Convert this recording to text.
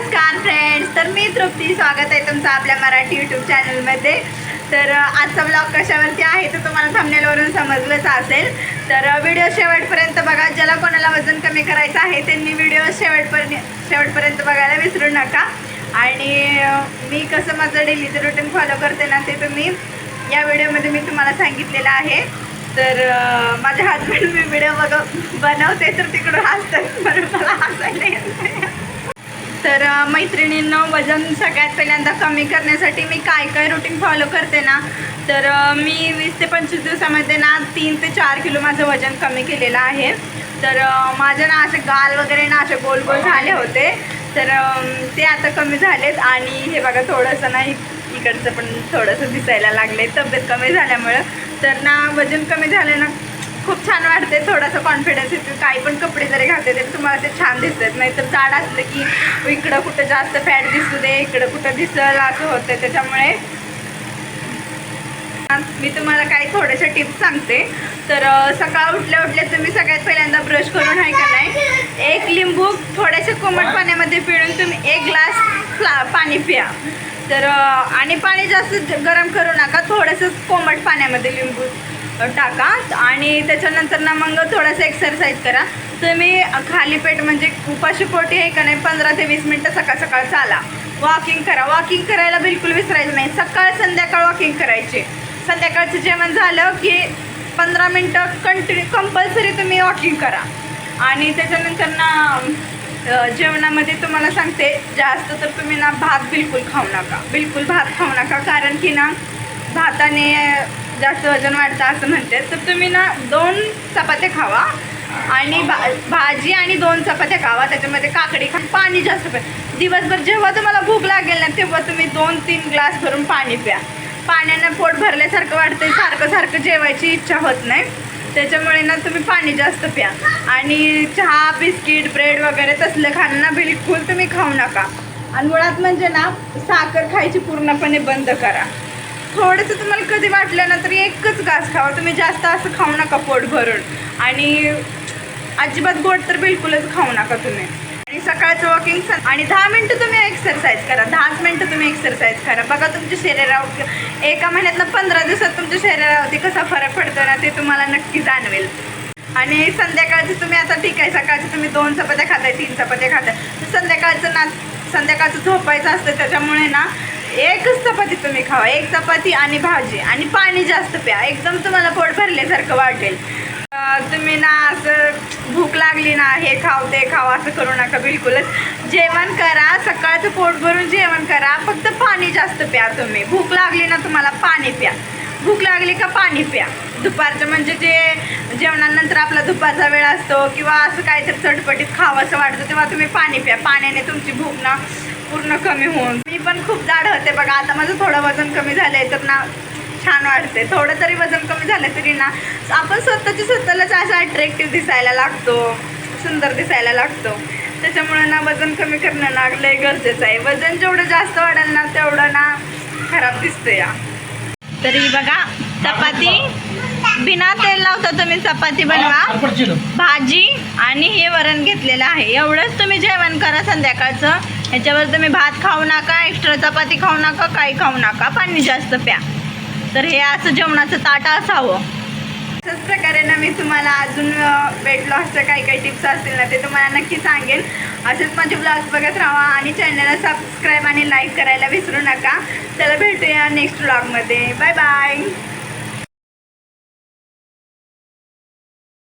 नमस्कार फ्रेंड्स तर मी तृप्ती. स्वागत आहे तुमचं आपल्या मराठी यूट्यूब चॅनलमध्ये तर आजचा ब्लॉग कशावरती आहे तर तुम्हाला थांबण्यावरून समजलंच असेल. तर व्हिडिओ शेवटपर्यंत बघा. ज्याला कोणाला वजन कमी करायचं आहे त्यांनी व्हिडिओ शेवटपर्यंत शेवटपर्यंत बघायला विसरू नका. आणि मी कसं माझं डेलीचं रुटीन फॉलो करते ना ते तुम्ही या व्हिडिओमध्ये मी तुम्हाला सांगितलेलं आहे. तर माझ्या माझे हजबंड मी व्हिडिओ बघ बनवते तर तिकडून हसतात म्हणून मला हसायला येत नाही. तर मैत्रिणींना वजन सगळ्यात पहिल्यांदा कमी करण्यासाठी मी काय काय रुटीन फॉलो करते ना तर मी वीस ते पंचवीस दिवसामध्ये ना तीन ते चार किलो माझं वजन कमी केलेलं आहे. तर माझे ना असे गाल वगैरे ना असे गोल गोल झाले होते. तर ते आता कमी झालेत आणि हे बघा थोडंसं ना इकडचं पण थोडंसं दिसायला लागले तब्येत कमी झाल्यामुळं. तर ना वजन कमी झालं ना खूप छान वाटते थोडासा कॉन्फिडन्स येतो. काही पण कपडे जरी घातले तरी तुम्हाला ते छान दिसतात. नाही तर जाड असलं की इकडं कुठं जास्त फॅट दिसू दे इकडं कुठं दिसल असं होतं. त्याच्यामुळे मी तुम्हाला काही थोड्याशा टिप्स सांगते. तर सकाळ उठल्या उठल्या तुम्ही सगळ्यात पहिल्यांदा ब्रश करून आहे का नाही एक लिंबू थोड्याशा कोमट पाण्यामध्ये पिळून तुम्ही एक ग्लास फ्ला पाणी पिया. तर आणि पाणी जास्त गरम करू नका. थोडंसं कोमट पाण्यामध्ये लिंबू. टाका. आणि त्याच्यानंतर ना मग थोडंसं एक्सरसाइज करा. तुम्ही खाली पेट म्हणजे उपाशी पोटी आहे का नाही पंधरा ते वीस मिनटं सकाळ सकाळ चाला. वॉकिंग करा. वॉकिंग करायला बिलकुल विसरायचं नाही. सकाळ संध्याकाळ वॉकिंग करायचे. संध्याकाळचं जेवण झालं की पंधरा मिनटं कंटिन्यू कंपल्सरी तुम्ही वॉकिंग करा. आणि त्याच्यानंतर ना जेवणामध्ये तुम्हाला सांगते जास्त तर तुम्ही ना भात बिलकुल खाऊ नका. बिलकुल भात खाऊ नका. कारण की ना भाताने जास्त वजन वाढतं असं म्हणते. तर तुम्ही ना दोन चपात्या खावा आणि भा भाजी आणि दोन चपात्या खावा. त्याच्यामध्ये काकडी खा पाणी जास्त प्या दिवसभर जेव्हा तुम्हाला भूक लागेल ना तेव्हा तुम्ही दोन तीन ग्लास भरून पाणी प्या. पाण्यानं पोट भरल्यासारखं वाटतं सारखं सारखं जेवायची इच्छा होत नाही. त्याच्यामुळे ना तुम्ही पाणी जास्त प्या. आणि चहा बिस्किट ब्रेड वगैरे तसलं खाणं ना बिलकुल तुम्ही खाऊ नका. आणि मुळात म्हणजे ना साखर खायची पूर्णपणे बंद करा. थोडंसं तुम्हाला कधी वाटलं ना तरी एकच घास खावा. तुम्ही जास्त असं खाऊ नका पोट भरून. आणि अजिबात गोड तर बिलकुलच खाऊ नका तुम्ही. आणि सकाळचं वॉकिंग आणि दहा मिनटं तुम्ही एक्सरसाइज करा. दहाच मिनटं तुम्ही एक्सरसाइज करा. बघा तुमच्या शरीरावर एका महिन्यातनं पंधरा दिवसात तुमच्या शरीरावरती कसा फरक पडतो ना ते तुम्हाला नक्की जाणवेल. आणि संध्याकाळचं तुम्ही आता ठीक आहे. सकाळचं तुम्ही दोन चपात्या खाताय तीन चपात्या खाताय. तर संध्याकाळचं ना संध्याकाळचं झोपायचं असतं त्याच्यामुळे ना एकच चपाती तुम्ही खावा. एक चपाती आणि भाजी. आणि पाणी जास्त प्या. एकदम तुम्हाला पोट भरल्यासारखं वाटेल. तुम्ही ना असं भूक लागली ना हे खाव ते खाव असं करू नका बिलकुलच. जेवण करा. सकाळचं पोट भरून जेवण करा. फक्त पाणी जास्त प्या तुम्ही. भूक लागली ना तुम्हाला पाणी प्या. भूक लागली का पाणी प्या. दुपारचं म्हणजे जे जेवणानंतर आपला दुपारचा वेळ असतो किंवा असं काहीतरी चटपटीत खावं असं वाटतं तेव्हा तुम्ही पाणी प्या. पाण्याने तुमची भूक ना पूर्ण कमी होऊन. मी पण खूप जाड होते बघा. आता माझं थोडं वजन कमी झालं आहे तर ना छान वाटते थोडं तरी वजन कमी झालं तरी ना आपण स्वतःची स्वतःलाच असं अट्रॅक्टिव्ह दिसायला लागतो. सुंदर दिसायला लागतो. त्याच्यामुळे ना वजन कमी करणं ना लय गरजेचं आहे. वजन जेवढं जास्त वाढेल ना तेवढं ना खराब दिसतं या तरी बघा चपाती. बिना तेल लावता तुम्ही चपाती बनवा. भाजी आणि हे वरण घेतलेलं आहे. एवढंच तुम्ही जेवण करा संध्याकाळचं. ह्याच्यावर तुम्ही भात खाऊ नका एक्स्ट्रा चपाती खाऊ नका काही खाऊ नका. पाणी जास्त प्या. तर हे असं जेवणाचं ताट असावं. तसंच प्रकारे ना मी तुम्हाला अजून वेट लॉसच्या काही काही टिप्स असतील ना ते तुम्हाला नक्की सांगेन. असेच माझे ब्लॉग्स बघत राहा आणि चॅनलला सबस्क्राईब आणि लाईक करायला विसरू नका. चला भेटूया नेक्स्ट ब्लॉगमध्ये बाय बाय